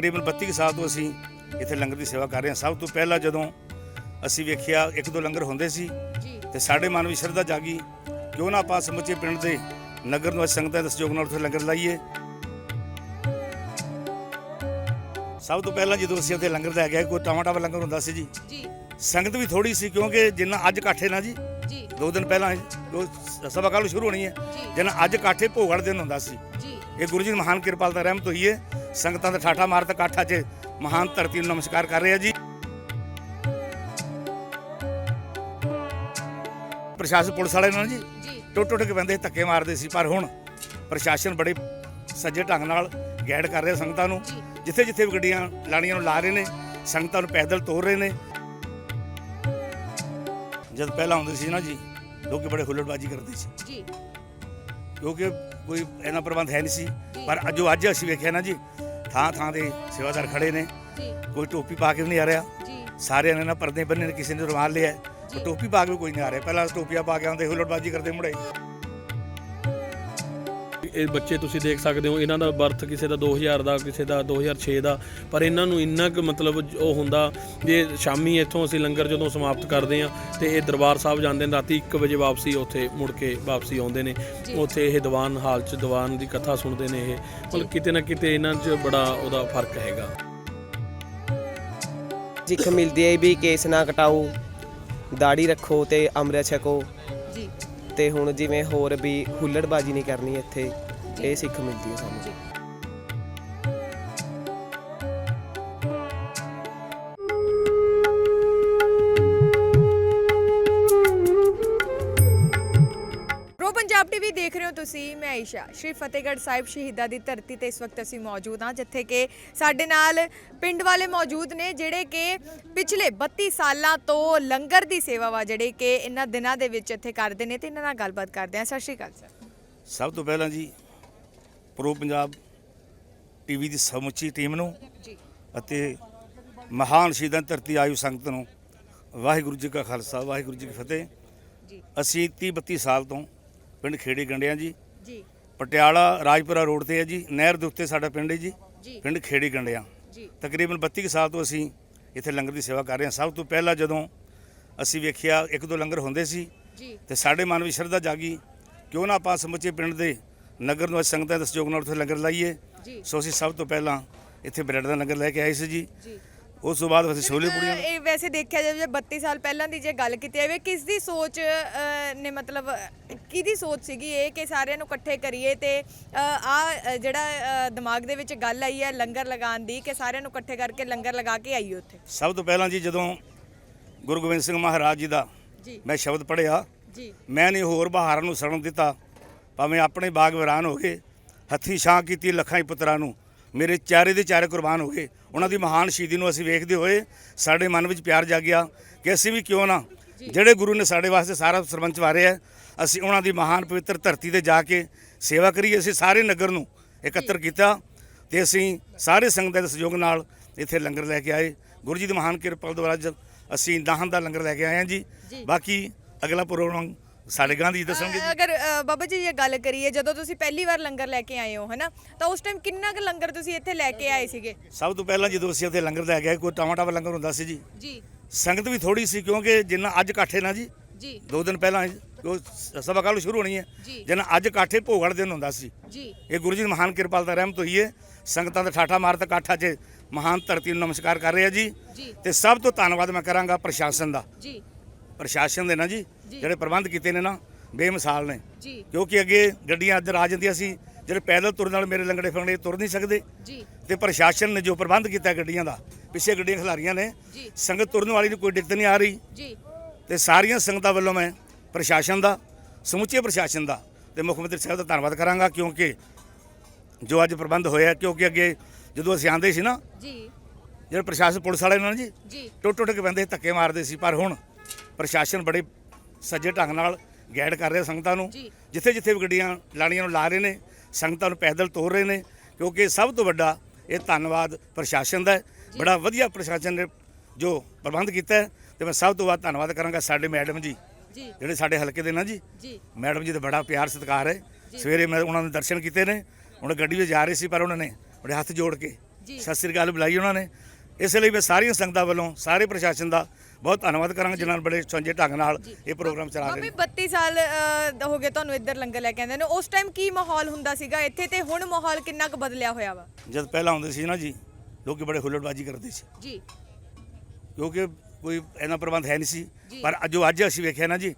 ਤਕਰੀਬਨ 32 ਕੁ ਸਾਲ ਤੋਂ ਅਸੀਂ ਇੱਥੇ ਲੰਗਰ ਦੀ ਸੇਵਾ ਕਰ ਰਹੇ ਹਾਂ। ਸਭ ਤੋਂ ਪਹਿਲਾਂ ਜਦੋਂ ਅਸੀਂ ਵੇਖਿਆ ਇੱਕ ਦੋ ਲੰਗਰ ਹੁੰਦੇ ਸੀ ਤੇ ਸਾਡੇ ਮਨ ਵਿੱਚ ਸ਼ਰਧਾ ਜਾਗੀ ਕਿਉਂ ਨਾ ਆਪਾਂ ਸਮੁੱਚੇ ਪਿੰਡ ਦੇ ਨਗਰ ਨਿਵਾਸੀ ਸੰਗਤਾਂ ਦੇ ਸਹਿਯੋਗ ਨਾਲ ਉੱਥੇ ਲੰਗਰ ਲਾਈਏ। ਸਭ ਤੋਂ ਪਹਿਲਾਂ ਜਦੋਂ ਅਸੀਂ ਉੱਥੇ ਲੰਗਰ ਲੈ ਗਏ ਕੋਈ ਟਮਾਟਾ ਵਾਲਾ ਲੰਗਰ ਹੁੰਦਾ ਸੀ ਜੀ। ਜੀ। ਸੰਗਤ ਵੀ ਥੋੜੀ ਸੀ ਕਿਉਂਕਿ ਜਿੰਨਾ ਅੱਜ ਇਕੱਠੇ ਨਾ ਜੀ। ਜੀ। ਦੋ ਦਿਨ ਪਹਿਲਾਂ ਜੋ ਸਭਾ ਕੱਲ੍ਹ ਨੂੰ ਸ਼ੁਰੂ ਹੋਣੀ ਹੈ। ਜਿੰਨਾ ਅੱਜ ਇਕੱਠੇ ਭੋਗ ਵਾਲੇ ਦਿਨ ਹੁੰਦਾ ਸੀ। ਇਹ ਗੁਰੂ ਜੀ ਦੀ ਮਹਾਨ ਕਿਰਪਾਲਤਾ ਰਹਿਮਤ ਹੋਈ ਹੈ। ਸੰਗਤਾਂ ਦਾ ਠਾਠਾ ਮਾਰਤ ਇਕੱਠ ਅੱਜ ਮਹਾਨ ਧਰਤੀ ਨੂੰ ਨਮਸਕਾਰ ਕਰ ਰਹੇ ਜੀ। ਪ੍ਰਸ਼ਾਸਨ ਪੁਲਿਸ ਵਾਲੇ ਨਾਲ ਜੀ ਟੁੱਟ ਟੁੱਟ ਕੇ ਬੰਦੇ ਧੱਕੇ ਮਾਰਦੇ ਸੀ ਪਰ ਹੁਣ ਪ੍ਰਸ਼ਾਸਨ ਬੜੇ ਸੱਜੇ ਢੰਗ ਨਾਲ ਗਾਈਡ ਕਰ ਰਿਹਾ ਸੰਗਤਾਂ ਨੂੰ। ਜਿੱਥੇ ਜਿੱਥੇ ਵੀ ਗੱਡੀਆਂ ਲਾਣੀਆਂ ਨੂੰ ਲਾ ਰਹੇ ਨੇ ਸੰਗਤਾਂ ਨੂੰ ਪੈਦਲ ਤੋਰ ਰਹੇ ਨੇ। ਜਦ ਪਹਿਲਾਂ ਹੁੰਦੇ ਸੀ ਨਾ ਜੀ ਲੋਕੀ ਬੜੇ ਹੁੱਲੜਬਾਜੀ ਕਰਦੇ ਸੀ। ਜੀ। ਕਿਉਂਕਿ ਕੋਈ ਇਹਨਾਂ ਪ੍ਰਬੰਧ ਹੈ ਨਹੀਂ ਸੀ। ਪਰ ਅੱਜ ਜੋ ਅੱਜ ਅਸੀਂ ਵੇਖਿਆ ਨਾ ਜੀ ਥਾਂ ਥਾਂ ਦੇ ਸੇਵਾਦਾਰ ਖੜੇ ਨੇ। ਕੋਈ ਟੋਪੀ ਪਾ ਕੇ ਵੀ ਨਹੀਂ ਆ ਰਿਹਾ। ਸਾਰਿਆਂ ਨੇ ਨਾ ਪਰਦੇ ਬੰਨੇ ਨੇ ਕਿਸੇ ਨੇ ਰੁਮਾਲ ਲਿਆ। ਟੋਪੀ ਪਾ ਕੇ ਕੋਈ ਨਹੀਂ ਆ ਰਿਹਾ। ਪਹਿਲਾਂ ਟੋਪੀਆਂ ਪਾ ਕੇ ਆਉਂਦੇ ਹੁੱਲੜਬਾਜੀ ਕਰਦੇ ਮੁੜੇ ਇਹ ਬੱਚੇ ਤੁਸੀਂ ਦੇਖ ਸਕਦੇ ਹੋ ਇਹਨਾਂ ਦਾ ਬਰਥ ਕਿਸੇ ਦਾ 2000 ਦਾ ਕਿਸੇ ਦਾ 2006 ਦਾ ਪਰ ਇਹਨਾਂ ਨੂੰ ਇੰਨਾ ਕੁ ਮਤਲਬ ਉਹ ਹੁੰਦਾ ਜੇ ਸ਼ਾਮੀ ਇੱਥੋਂ ਅਸੀਂ ਲੰਗਰ ਜਦੋਂ ਸਮਾਪਤ ਕਰਦੇ ਆ ਤੇ ਇਹ ਦਰਬਾਰ ਸਾਹਿਬ ਜਾਂਦੇ ਨੇ ਰਾਤੀ 1 ਵਜੇ ਵਾਪਸੀ ਉੱਥੇ ਮੁੜ ਕੇ ਵਾਪਸੀ ਆਉਂਦੇ ਨੇ। ਉੱਥੇ ਇਹ ਦੀਵਾਨ ਹਾਲ 'ਚ ਦੀਵਾਨ ਦੀ ਕਥਾ ਸੁਣਦੇ ਨੇ ਇਹ। ਮਤਲਬ ਕਿਤੇ ਨਾ ਕਿਤੇ ਇਹਨਾਂ 'ਚ ਬੜਾ ਉਹਦਾ ਫ਼ਰਕ ਹੈਗਾ। ਸਿੱਖ ਮਿਲਦੀ ਹੈ ਵੀ ਕੇਸ ਨਾ ਕਟਾਓ ਦਾੜੀ ਰੱਖੋ ਤੇ ਅੰਮ੍ਰਿਤ ਛਕੋ। ਤੇ ਹੁਣ ਜਿਵੇਂ ਹੋਰ ਵੀ ਹੁੱਲੜਬਾਜੀ ਨਹੀਂ ਕਰਨੀ ਇੱਥੇ ਇਹ ਸਿੱਖ ਮਿਲਦੀ ਹੈ ਸਾਨੂੰ। ਤੁਸੀਂ ਮੈਂ ਆਇਸ਼ਾ ਸ਼੍ਰੀ ਫਤਿਹਗੜ੍ਹ ਸਾਹਿਬ ਸ਼ਹੀਦਾਂ ਦੀ ਧਰਤੀ ਤੇ ਇਸ ਵਕਤ ਅਸੀਂ ਮੌਜੂਦ ਹਾਂ ਜਿੱਥੇ ਕਿ ਸਾਡੇ ਨਾਲ ਪਿੰਡ ਵਾਲੇ ਮੌਜੂਦ ਨੇ ਜਿਹੜੇ ਕਿ ਪਿਛਲੇ 32 ਸਾਲਾਂ ਤੋਂ ਲੰਗਰ ਦੀ ਸੇਵਾ ਵਾ ਜਿਹੜੇ ਕਿ ਇਹਨਾਂ ਦਿਨਾਂ ਦੇ ਵਿੱਚ ਇੱਥੇ ਕਰਦੇ ਨੇ ਤੇ ਇਹਨਾਂ ਨਾਲ ਗੱਲਬਾਤ ਕਰਦੇ ਹਾਂ। ਸਤਿ ਸ਼੍ਰੀ ਅਕਾਲ ਸਰ। ਸਭ ਤੋਂ ਪਹਿਲਾਂ ਜੀ ਪ੍ਰੋ ਪੰਜਾਬ ਟੀਵੀ ਦੀ ਸਮੁੱਚੀ ਟੀਮ ਨੂੰ ਜੀ। ਅਤੇ ਮਹਾਨ ਸ਼ਹੀਦਾਂ ਧਰਤੀ ਆਯੂ ਸੰਗਤ ਨੂੰ ਵਾਹਿਗੁਰੂ ਜੀ ਕਾ ਖਾਲਸਾ ਵਾਹਿਗੁਰੂ ਜੀ ਕੀ ਫਤਿਹ। ਜੀ। ਅਸੀਂ 30 32 ਸਾਲ ਤੋਂ ਪਿੰਡ ਖੇੜੀ ਗੰਡਿਆਂ ਜੀ। ਜੀ। ਪਟਿਆਲਾ ਰਾਜਪੁਰਾ ਰੋਡ ਤੇ ਹੈ ਜੀ। ਨਹਿਰ ਦੇ ਉੱਤੇ ਸਾਡਾ ਪਿੰਡ ਹੈ ਜੀ। ਜੀ। ਪਿੰਡ ਖੇੜੀ ਗੰਡਿਆਂ। ਜੀ। ਤਕਰੀਬਨ 32 ਕੁ ਸਾਲ ਤੋਂ ਅਸੀਂ ਇੱਥੇ ਲੰਗਰ ਦੀ ਸੇਵਾ ਕਰ ਰਹੇ ਹਾਂ। ਸਭ ਤੋਂ ਪਹਿਲਾਂ ਜਦੋਂ ਅਸੀਂ ਵੇਖਿਆ ਇੱਕ ਦੋ ਲੰਗਰ ਹੁੰਦੇ ਸੀ ਜੀ। ਤੇ ਸਾਡੇ ਮਨ ਵਿੱਚ ਸ਼ਰਧਾ ਜਾਗੀ ਕਿਉਂ ਨਾ ਆਪਾਂ ਸਮੁੱਚੇ ਪਿੰਡ ਦੇ ਨਗਰ ਨਿਵਾਸੀ ਸੰਗਤਾਂ ਦੇ ਸਹਿਯੋਗ ਨਾਲ ਉੱਥੇ ਲੰਗਰ ਲਾਈਏ। ਸੋ ਅਸੀਂ ਸਭ ਤੋਂ ਪਹਿਲਾਂ ਇੱਥੇ ਬ੍ਰੈਡ ਦਾ ਲੰਗਰ ਲੈ ਕੇ ਆਏ ਸੀ ਜੀ। ਜੀ। ਉਸ ਤੋਂ ਬਾਅਦ ਅਸੀਂ ਛੋਲੇ ਪੂੜੀਆਂ ਇਹ ਵੈਸੇ ਦੇਖਿਆ ਜਾਵੇ ਜੇ 32 ਸਾਲ ਪਹਿਲਾਂ ਦੀ ਜੇ ਗੱਲ ਕੀਤੀ ਜਾਵੇ ਕਿਸ ਦੀ ਸੋਚ ਅ, ਨੇ ਮਤਲਬ ਕਿਹਦੀ ਸੋਚ ਸੀਗੀ ਇਹ ਕਿ ਸਾਰਿਆਂ ਨੂੰ ਇਕੱਠੇ ਕਰੀਏ ਤੇ ਆ ਜਿਹੜਾ ਅ, ਦਿਮਾਗ ਦੇ ਵਿੱਚ ਗੱਲ ਆਈ ਹੈ ਲੰਗਰ ਲਗਾਉਣ ਦੀ ਕਿ ਸਾਰਿਆਂ ਨੂੰ ਇਕੱਠੇ ਕਰਕੇ ਲੰਗਰ ਲਗਾ ਕੇ ਆਈਏ ਉੱਥੇ? ਸਭ ਤੋਂ ਪਹਿਲਾਂ ਜੀ ਜਦੋਂ ਗੁਰੂ ਗੋਬਿੰਦ ਸਿੰਘ ਮਹਾਰਾਜ ਜੀ ਦਾ ਜੀ। ਮੈਂ ਸ਼ਬਦ ਪੜਿਆ ਜੀ। ਮੈਂ ਨਹੀਂ ਹੋਰ ਬਹਾਰਾਂ ਨੂੰ ਸੜਨ ਦਿੱਤਾ ਭਾਵੇਂ ਆਪਣੇ ਬਾਗ ਵਿਰਾਨ ਹੋ ਗਏ ਹੱਥੀ ਛਾਂ ਕੀਤੀ ਲੱਖਾਂ ਹੀ ਪੁੱਤਰਾਂ ਨੂੰ ਮੇਰੇ ਚਾਰੇ ਦੇ ਚਾਰੇ ਕੁਰਬਾਨ ਹੋ ਗਏ ਉਹਨਾਂ ਦੀ ਮਹਾਨ ਸ਼ਹੀਦੀ ਨੂੰ ਅਸੀਂ ਵੇਖਦੇ ਹੋਏ ਸਾਡੇ ਮਨ ਵਿੱਚ ਪਿਆਰ ਜਾਗਿਆ ਕਿ ਅਸੀਂ ਵੀ ਕਿਉਂ ਨਾ ਜਿਹੜੇ ਗੁਰੂ ਨੇ ਸਾਡੇ ਵਾਸਤੇ ਸਾਰਾ ਸਰਬੰਚ ਵਾਰਿਆ ਅਸੀਂ ਉਹਨਾਂ ਦੀ ਮਹਾਨ ਪਵਿੱਤਰ ਧਰਤੀ ਤੇ ਜਾ ਕੇ ਸੇਵਾ ਕਰੀਏ ਅਸੀਂ ਸਾਰੇ ਨਗਰ ਨੂੰ ਇਕੱਤਰ ਕੀਤਾ ਤੇ ਅਸੀਂ ਸਾਰੇ ਸੰਗਤਾਂ ਦੇ ਸਹਿਯੋਗ ਨਾਲ ਇੱਥੇ ਲੰਗਰ ਲੈ ਕੇ ਆਏ। ਗੁਰੂ ਜੀ ਦੀ ਮਹਾਨ ਕਿਰਪਾ ਦੁਆਰਾ ਅਸੀਂ ਦਾਹਾਂ ਦਾ ਲੰਗਰ ਲੈ ਕੇ ਆਏ ਹਾਂ ਜੀ। ਬਾਕੀ ਅਗਲਾ ਪ੍ਰੋਗਰਾਮ ਸਾਡੇ ਗਾਂਧੀ ਦੱਸਣਗੇ ਜੀ। ਅਗਰ ਅ, ਬਾਬਾ ਜੀ ਇਹ ਗੱਲ ਕਰੀਏ ਜਦੋਂ ਤੁਸੀਂ ਪਹਿਲੀ ਵਾਰ ਲੰਗਰ ਲੈ ਕੇ ਆਏ ਹੋ ਹਨਾ ਤਾਂ ਉਸ ਟਾਈਮ ਕਿੰਨਾ ਕੁ ਲੰਗਰ ਤੁਸੀਂ ਇੱਥੇ ਲੈ ਕੇ ਆਏ ਸੀਗੇ? ਸਭ ਤੋਂ ਪਹਿਲਾਂ ਜਦੋਂ ਅਸੀਂ ਉੱਥੇ ਲੰਗਰ ਲੈ ਗਏ ਕੋਈ ਟਮਾਟਾ ਵਾਲਾ ਲੰਗਰ ਹੁੰਦਾ ਸੀ ਜੀ। ਜੀ। ਸੰਗਤ ਵੀ ਥੋੜੀ ਸੀ ਕਿਉਂਕਿ ਜਿੰਨਾ ਅੱਜ ਇਕੱਠੇ ਨਾ ਜੀ। ਜੀ। ਦੋ ਦਿਨ ਪਹਿਲਾਂ ਜੋ ਸਭਾ ਕੱਲ੍ਹ ਸ਼ੁਰੂ ਹੋਣੀ ਹੈ। ਜੀ। ਜਿੰਨਾ ਅੱਜ ਇਕੱਠੇ ਭੋਗ ਵਾਲੇ ਦਿਨ ਹੁੰਦਾ ਸੀ। ਜੀ। ਇਹ ਗੁਰੂ ਜੀ ਦੀ ਮਹਾਨ ਕਿਰਪਾਲਤਾ ਰਹਿਮਤ ਹੋਈ ਹੈ ਸੰਗਤਾਂ ਦਾ ਠਾਠਾ ਮਾਰਤ ਇਕੱਠ ਅੱਜ ਮਹਾਨ ਧਰਤੀ ਨੂੰ ਨਮਸਕਾਰ ਕਰ ਰਹੇ ਜੀ। ਜੀ। ਤੇ ਸਭ ਤੋਂ ਧੰਨਵਾਦ ਮੈਂ ਕਰਾਂਗਾ ਪ੍ਰਸ਼ਾਸਨ ਦਾ। ਜੀ। ਪ੍ਰਸ਼ਾਸਨ ਦੇ ਨਾ ਜੀ। ਜਿਹੜੇ ਪ੍ਰਬੰਧ ਕੀਤੇ ਨੇ ਨਾ ਬੇਮਿਸਾਲ ਨੇ। ਜੀ। ਕਿਉਂਕਿ ਅੱਗੇ ਗੱਡੀਆਂ ਅੱਜ ਆ ਜਾਂਦੀਆਂ ਸੀ ਜਿਹੜੇ ਪੈਦਲ ਤੁਰਨ ਵਾਲੇ ਮੇਰੇ ਲੰਗੜੇ ਫੰਗੜੇ ਤੁਰ ਨਹੀਂ ਸਕਦੇ। ਜੀ। ਤੇ ਪ੍ਰਸ਼ਾਸਨ ਨੇ ਜੋ ਪ੍ਰਬੰਧ ਕੀਤਾ ਗੱਡੀਆਂ ਦਾ ਪਿੱਛੇ ਗੱਡੀਆਂ ਖਿਲਾਰੀਆਂ ਨੇ ਜੀ। ਸੰਗਤ ਤੁਰਨ ਵਾਲੀ ਨੂੰ ਕੋਈ ਦਿੱਕਤ ਨਹੀਂ ਆ ਰਹੀ। ਜੀ। ਤੇ ਸਾਰੀਆਂ ਸੰਗਤਾਂ ਵੱਲੋਂ ਮੈਂ ਪ੍ਰਸ਼ਾਸਨ ਦਾ ਸਮੁੱਚੇ ਪ੍ਰਸ਼ਾਸਨ ਦਾ ਤੇ ਮੁੱਖ ਮੰਤਰੀ ਸਾਹਿਬ ਦਾ ਧੰਨਵਾਦ ਕਰਾਂਗਾ ਕਿਉਂਕਿ ਜੋ ਅੱਜ ਪ੍ਰਬੰਧ ਹੋਇਆ ਕਿਉਂਕਿ ਅੱਗੇ ਜਦੋਂ ਅਸੀਂ ਆਂਦੇ ਸੀ ਨਾ ਜੀ। ਜਿਹੜੇ ਪ੍ਰਸ਼ਾਸਨ ਪੁਲਿਸ ਵਾਲੇ ਨੇ ਨਾ ਜੀ ਜੀ। ਟੁੱਟ ਟੁੱਟ ਕੇ ਬੰਦੇ ਧੱਕੇ ਮਾਰਦੇ ਸੀ ਪਰ ਹੁਣ ਪ੍ਰਸ਼ਾਸਨ ਬੜੇ ਸੱਜੇ ਢੰਗ ਨਾਲ ਗਾਈਡ ਕਰ ਰਿਹਾ ਸੰਗਤਾਂ ਨੂੰ। ਜਿੱਥੇ ਜਿੱਥੇ ਵੀ ਗੱਡੀਆਂ ਲਾਣੀਆਂ ਨੂੰ ਲਾ ਰਹੇ ਨੇ ਸੰਗਤਾਂ ਨੂੰ ਪੈਦਲ ਤੋਰ ਰਹੇ ਨੇ ਕਿਉਂਕਿ ਸਭ ਤੋਂ ਵੱਡਾ ਇਹ ਧੰਨਵਾਦ ਪ੍ਰਸ਼ਾਸਨ ਦਾ ਬੜਾ ਵਧੀਆ ਪ੍ਰਸ਼ਾਸਨ ਨੇ ਜੋ ਪ੍ਰਬੰਧ ਕੀਤਾ ਤੇ ਮੈਂ ਸਭ ਤੋਂ ਵੱਧ ਧੰਨਵਾਦ ਕਰਾਂਗਾ ਸਾਡੇ ਮੈਡਮ ਜੀ ਜਿਹੜੇ ਸਾਡੇ ਹਲਕੇ ਦੇ ਨਾ ਜੀ। ਮੈਡਮ ਜੀ ਦਾ ਬੜਾ ਪਿਆਰ ਸਤਿਕਾਰ ਹੈ। ਸਵੇਰੇ ਮੈਂ ਉਹਨਾਂ ਦੇ ਦਰਸ਼ਨ ਕੀਤੇ ਨੇ ਹੁਣ ਗੱਡੀ ਵਿੱਚ ਜਾ ਰਹੇ ਸੀ ਪਰ ਉਹਨਾਂ ਨੇ ਬੜੇ ਹੱਥ ਜੋੜ ਕੇ। ਸਤਿ ਸ੍ਰੀ ਅਕਾਲ ਬੁਲਾਈ ਉਹਨਾਂ ਨੇ। ਇਸ ਲਈ ਮੈਂ ਸਾਰੀਆਂ ਸੰਗਤਾਂ ਵੱਲੋਂ ਸਾਰੇ ਪ੍ਰਸ਼ਾਸਨ ਦਾ ਬਹੁਤ ਧੰਨਵਾਦ ਕਰਾਂਗਾ ਜਿਨ੍ਹਾਂ ਨੇ ਬੜੇ ਸੁਚੱਜੇ ਢੰਗ ਨਾਲ ਇਹ ਪ੍ਰੋਗਰਾਮ ਚਲਾ ਰਹੇ ਮੰਮੀ ਨੇ। 32 ਸਾਲ ਅ, ਹੋ ਗਏ ਤੁਹਾਨੂੰ ਇੱਧਰ ਲੰਗਰ ਲੈ ਕੇ ਆਉਂਦੇ ਨੇ ਉਸ ਟਾਈਮ ਕੀ ਮਾਹੌਲ ਹੁੰਦਾ ਸੀਗਾ? ਇੱਥੇ ਤੇ ਹੁਣ ਮਾਹੌਲ ਕਿੰਨਾ ਕੁ ਬਦਲਿਆ ਹੋਇਆ ਵਾ? ਜਦ ਪਹਿਲਾਂ ਆਉਂਦੇ ਸੀ ਨਾ ਜੀ ਲੋਕੀ ਬੜੇ ਹੁੱਲੜਬਾਜੀ ਕਰਦੇ ਸੀ। ਜੀ। ਕਿਉਂਕਿ ਕੋਈ ਇਹਨਾਂ ਪ੍ਰਬੰਧ ਹੈ ਨਹੀਂ ਜੀ। ਸੀ ਪਰ ਜੋ ਅੱਜ ਅਸੀਂ ਵੇਖਿਆ ਨਾ ਜੀ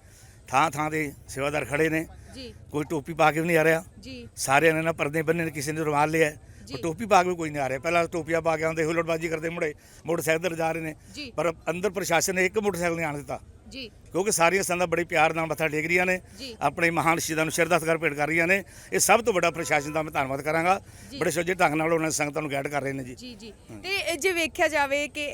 ਥਾਂ ਥਾਂ ਤੇ ਸੇਵਾਦਾਰ ਖੜੇ ਨੇ। ਜੀ। ਕੋਈ ਟੋਪੀ ਪਾ ਕੇ ਵੀ ਨਹੀਂ ਆ ਰਿਹਾ। ਜੀ। ਸਾਰਿਆਂ ਨੇ ਨਾ ਪਰਦੇ ਬੰਨੇ ਨੇ ਕਿਸੇ ਨੇ ਰੁਮਾਲ ਲਿਆ। ਹੈ। ਪਰ ਟੋਪੀ ਪਾ ਕੇ ਕੋਈ ਨਹੀਂ ਆ ਰਿਹਾ। ਪਹਿਲਾਂ ਟੋਪੀਆਂ ਪਾ ਕੇ ਆਉਂਦੇ ਹੁੱਲੜਬਾਜੀ ਕਰਦੇ ਮੁੜੇ ਮੋਟਰਸਾਈਕਲ ਤੇ ਜਾ ਰਹੇ ਨੇ। ਜੀ। ਪਰ ਅੰਦਰ ਪ੍ਰਸ਼ਾਸਨ ਨੇ ਇੱਕ ਮੋਟਰਸਾਈਕਲ ਨਹੀਂ ਆਣ ਦਿੱਤਾ। ਜੀ। ਕਿਉਂਕਿ ਸਾਰੀਆਂ ਸੰਗਤਾਂ ਬੜੇ ਪਿਆਰ ਨਾਲ ਮੱਥਾ ਟੇਕ ਰਹੀਆਂ ਨੇ। ਆਪਣੇ ਮਹਾਨ ਸ਼ਹੀਦਾਂ ਨੂੰ ਸ਼ਰਧਾ ਸਤਿਕਾਰ ਭੇਟ ਕਰ ਰਹੀਆਂ ਨੇ। ਇਹ ਸਭ ਤੋਂ ਵੱਡਾ ਪ੍ਰਸ਼ਾਸਨ ਦਾ ਮੈਂ ਧੰਨਵਾਦ ਕਰਾਂਗਾ। ਬੜੇ ਸੁਚੱਜੇ ਢੰਗ ਨਾਲ ਉਹਨਾਂ ਸੰਗਤਾਂ ਨੂੰ ਗਾਈਡ ਕਰ ਰਹੇ ਨੇ ਜੀ। ਜੀ ਜੀ। ਤੇ ਜੇ ਵੇਖਿਆ ਜਾਵੇ ਕਿ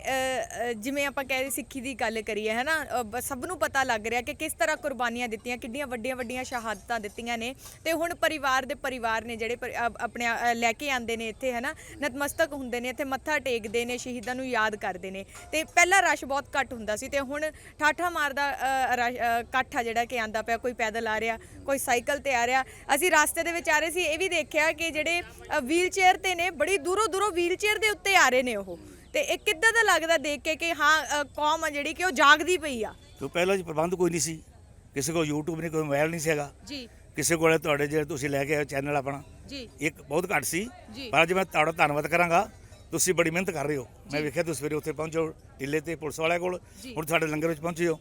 ਜਿਵੇਂ ਆਪਾਂ ਕਹਿ ਰਹੇ ਸਿੱਖੀ ਦੀ ਗੱਲ ਕਰੀਏ ਹੈ ਨਾ ਸਭ ਨੂੰ ਪਤਾ ਲੱਗ ਰਿਹਾ ਕਿ ਕਿਸ ਤਰ੍ਹਾਂ ਕੁਰਬਾਨੀਆਂ ਦਿੱਤੀਆਂ ਕਿੰਨੀਆਂ ਵੱਡੀਆਂ ਵੱਡੀਆਂ ਸ਼ਹਾਦਤਾਂ ਦਿੱਤੀਆਂ ਨੇ। ਤੇ ਹੁਣ ਪਰਿਵਾਰ ਦੇ ਪਰਿਵਾਰ ਨੇ ਜਿਹੜੇ ਆਪਣੇ ਲੈ ਕੇ ਆਂਦੇ ਨੇ ਇੱਥੇ ਹੈ ਨਾ ਨਤਮਸਤਕ ਹੁੰਦੇ ਨੇ ਇੱਥੇ ਮੱਥਾ ਟੇਕਦੇ ਨੇ ਸ਼ਹੀਦਾਂ ਨੂੰ ਯਾਦ ਕਰਦੇ ਨੇ। ਤੇ ਪਹਿਲਾਂ ਰਸ਼ ਬਹੁਤ ਘੱਟ ਹੁੰਦਾ ਸੀ ਤੇ ਹੁਣ ਠਾਠਾ ਮਾਰਦਾ ਇਕੱਠ ਆ ਜਿਹੜਾ ਕਿ ਆਂਦਾ ਪਿਆ ਕੋਈ ਪੈਦਲ ਆ ਰਿਹਾ ਕੋਈ ਸਾਈਕਲ ਤੇ ਆ ਰਿਹਾ। ਅਸੀਂ ਰਸਤੇ ਦੇ ਵਿੱਚ ਆ ਰਹੇ ਸੀ ਇਹ ਵੀ ਦੇਖਿਆ ਕਿ ਜਿਹੜੇ ਵੀਲ ਚੇਅਰ ਤੇ ਨੇ ਬੜੀ ਦੂਰੋਂ ਦੂਰੋਂ ਵੀਲ ਚੇਅਰ ਦੇ ਉੱਤੇ ਆ ਰਹੇ ਨੇ ਉਹ। ਤੇ ਇਹ ਕਿੱਦਾਂ ਦਾ ਲੱਗਦਾ ਦੇਖ ਕੇ ਕਿ ਹਾਂ ਕੌਮ ਆ ਜਿਹੜੀ ਕਿ ਉਹ ਜਾਗਦੀ ਪਈ ਆ? ਕਿਉਂ ਪਹਿਲਾਂ ਜੀ ਪ੍ਰਬੰਧ ਕੋਈ ਨਹੀਂ ਸੀ। ਕਿਸੇ ਕੋਲ YouTube ਨਹੀਂ ਕੋਈ ਮੋਬਾਈਲ ਨਹੀਂ ਸੀਗਾ। ਜੀ। ਕਿਸੇ ਕੋਲ ਤੁਹਾਡੇ ਜਿਹੜੇ ਤੁਸੀਂ ਲੈ ਕੇ ਆਏ ਚੈਨਲ ਆਪਣਾ ਜੀ। ਇੱਕ ਬਹੁਤ ਘੱਟ ਸੀ। ਪਰ ਅੱਜ ਮੈਂ ਤੁਹਾਡਾ ਧੰਨਵਾਦ ਕਰਾਂਗਾ। ਤੁਸੀਂ ਬੜੀ ਮਿਹਨਤ ਕਰ ਰਹੇ ਹੋ ਮੈਂ ਵੇਖਿਆ ਤੁਸੀਂ ਸਵੇਰੇ ਉੱਥੇ ਪਹੁੰਚੋ ਢਿੱਲੇ ਤੇ ਪੁਲਿਸ ਵਾਲਿਆਂ ਕੋਲ। ਹੁਣ ਤੁਹਾਡੇ ਲੰਗਰ ਵਿੱਚ ਪਹੁੰਚੇ ਹੋ।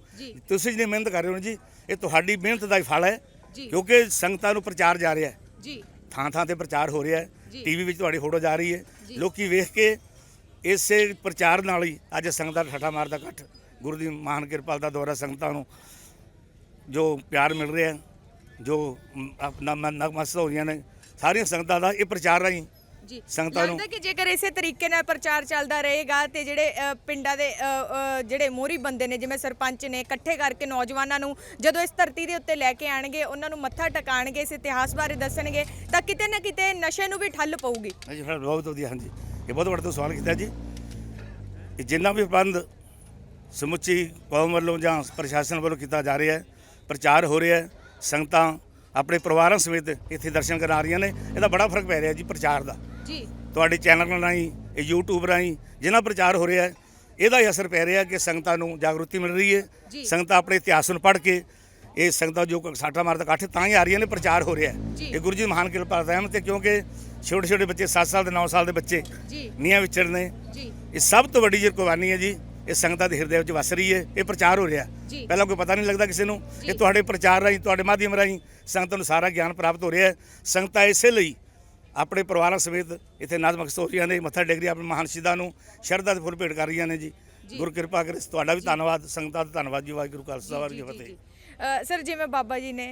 ਤੁਸੀਂ ਜਿਹੜੀ ਮਿਹਨਤ ਕਰ ਰਹੇ ਹੋ ਜੀ ਇਹ ਤੁਹਾਡੀ ਮਿਹਨਤ ਦਾ ਹੀ ਫਲ ਹੈ। ਕਿਉਂਕਿ ਸੰਗਤਾਂ ਨੂੰ ਪ੍ਰਚਾਰ ਜਾ ਰਿਹਾ ਹੈ ਜੀ ਥਾਂ ਥਾਂ ਤੇ ਪ੍ਰਚਾਰ ਹੋ ਰਿਹਾ। ਹੈ ਟੀਵੀ ਵਿੱਚ ਤੁਹਾਡੀ ਫੋਟੋ ਜਾ ਰਹੀ ਹੈ। ਲੋਕੀ ਵੇਖ ਕੇ ਇਸੇ ਪ੍ਰਚਾਰ ਨਾਲ ਹੀ ਅੱਜ ਸੰਗਤਾਂ ਦਾ ਠੱਠਾ ਮਾਰਦਾ ਇਕੱਠ ਗੁਰੂ ਦੀ ਮਹਾਨ ਕਿਰਪਾ ਦਾ ਦੌਰਾ ਸੰਗਤਾਂ ਨੂੰ ਜੋ ਪਿਆਰ ਮਿਲ ਰਿਹਾ ਹੈ, ਜੋ ਆਪਣਾ ਨਗਮਸਤ ਹੋ ਰਹੀਆਂ ਨੇ ਸਾਰੀਆਂ ਸੰਗਤਾਂ ਦਾ ਇਹ ਪ੍ਰਚਾਰ ਰਾਹੀਂ ਜੀ। ਸੰਗਤਾਂ ਨੂੰ- ਲੱਗਦਾ ਕਿ ਜੇਕਰ ਇਸੇ ਤਰੀਕੇ ਨਾਲ ਪ੍ਰਚਾਰ ਚੱਲਦਾ ਰਹੇਗਾ ਤੇ ਜਿਹੜੇ ਅ, ਪਿੰਡਾਂ ਦੇ ਅ, ਅ, ਜਿਹੜੇ ਮੋਹਰੀ ਬੰਦੇ ਨੇ ਜਿਵੇਂ ਸਰਪੰਚ ਨੇ ਇਕੱਠੇ ਕਰਕੇ ਨੌਜਵਾਨਾਂ ਨੂੰ ਜਦੋਂ ਇਸ ਧਰਤੀ ਦੇ ਉੱਤੇ ਲੈ ਕੇ ਆਣਗੇ ਉਹਨਾਂ ਨੂੰ ਮੱਥਾ ਟਿਕਾਣਗੇ ਇਸ ਇਤਿਹਾਸ ਬਾਰੇ ਦੱਸਣਗੇ ਤਾਂ ਕਿਤੇ ਨਾ ਕਿਤੇ ਨਸ਼ੇ ਨੂੰ ਵੀ ਠੱਲ ਪਊਗੀ। ਹਾਂਜੀ ਫਿਰ ਬਹੁਤ ਵਧੀਆ ਹਾਂਜੀ। ਇਹ ਬਹੁਤ ਵੱਡਾ ਤੋਂ ਸਵਾਲ ਕੀਤਾ ਜੀ। ਇਹ ਜਿੰਨਾ ਵੀ ਪ੍ਰਬੰਧ ਸਮੁੱਚੀ ਕੌਮ ਵੱਲੋਂ ਜਾਂ ਪ੍ਰਸ਼ਾਸਨ ਵੱਲੋਂ ਕੀਤਾ ਜਾ ਰਿਹਾ ਹੈ ਪ੍ਰਚਾਰ ਹੋ ਰਿਹਾ ਹੈ ਸੰਗਤਾਂ ਆਪਣੇ ਪਰਿਵਾਰਾਂ ਸਮੇਤ ਇੱਥੇ ਦਰਸ਼ਨ ਕਰਨ ਆ ਰਹੀਆਂ ਨੇ ਇਹਦਾ ਬੜਾ ਫ਼ਰਕ ਪੈ ਰਿਹਾ ਜੀ ਪ੍ਰਚਾਰ ਦਾ। ਜੀ ਤੁਹਾਡੇ ਚੈਨਲ ਰਾਹੀਂ ਇਹ YouTube ਰਾਹੀਂ ਜਿੰਨਾ ਪ੍ਰਚਾਰ ਹੋ ਰਿਹਾ ਹੈ ਇਹਦਾ ਹੀ ਅਸਰ ਪੈ ਰਿਹਾ ਕਿ ਸੰਗਤਾਂ ਨੂੰ ਜਾਗਰੂਕਤੀ ਮਿਲ ਰਹੀ। ਹੈ ਸੰਗਤਾਂ ਆਪਣੇ ਇਤਿਹਾਸ ਨੂੰ ਪੜ੍ਹ ਕੇ ਇਹ ਸੰਗਤਾਂ ਜੋ ਸਾਠਾ ਮਾਰਦਾ ਇਕੱਠ ਤਾਂ ਹੀ ਆ ਰਹੀਆਂ ਨੇ ਪ੍ਰਚਾਰ ਹੋ ਰਿਹਾ। ਹੈ ਇਹ ਗੁਰੂ ਜੀ ਮਹਾਨ ਕਿਰਪਾ ਦਾ ਹੈ ਤੇ ਕਿਉਂਕਿ ਛੋਟੇ ਛੋਟੇ ਬੱਚੇ 7 ਸਾਲ ਦੇ 9 ਸਾਲ ਦੇ ਬੱਚੇ ਜੀ ਨੀਹਾਂ ਵਿਚਰ ਨੇ ਜੀ ਇਹ ਸਭ ਤੋਂ ਵੱਡੀ ਜਿਹੜੀ ਕੁਰਬਾਨੀ ਹੈ ਜੀ ਇਹ ਸੰਗਤਾਂ ਦੇ ਹਿਰਦੇ ਵਿੱਚ ਵਸ ਰਹੀ ਹੈ ਇਹ ਪ੍ਰਚਾਰ ਹੋ ਰਿਹਾ। ਪਹਿਲਾਂ ਕੋਈ ਪਤਾ ਨਹੀਂ ਲੱਗਦਾ ਕਿਸੇ ਨੂੰ। ਇਹ ਤੁਹਾਡੇ ਪ੍ਰਚਾਰ ਰਾਹੀਂ ਤੁਹਾਡੇ ਮਾਧਿਅਮ ਰਾਹੀਂ ਸੰਗਤਾਂ ਨੂੰ ਸਾਰਾ ਗਿਆਨ ਪ੍ਰਾਪਤ ਹੋ ਰਿਹਾ ਹੈ ਸੰਗਤਾਂ ਇਸੇ ਲਈ ਆਪਣੇ ਪਰਿਵਾਰਾਂ ਸਮੇਤ ਇੱਥੇ ਨਤਮਸਤਕ ਹੋ ਰਹੀਆਂ ਨੇ ਮੱਥਾ ਟੇਕ ਰਹੀਆਂ ਆਪਣੇ ਮਹਾਨ ਸ਼ਹੀਦਾਂ ਨੂੰ ਸ਼ਰਧਾ ਦੇ ਫੁੱਲ ਭੇਟ ਕਰ ਰਹੀਆਂ ਨੇ ਜੀ। ਗੁਰੂ ਕਿਰਪਾ ਕਰੇ ਤੁਹਾਡਾ ਵੀ ਧੰਨਵਾਦ ਸੰਗਤਾਂ ਦਾ ਧੰਨਵਾਦ ਜੀ ਵਾਹਿਗੁਰੂ ਖਾਲਸਾ ਵਾਹਿਗੁਰੂ ਜੀ ਕੀ ਫਤਿਹ। ਸਰ ਜਿਵੇਂ ਬਾਬਾ ਜੀ ਨੇ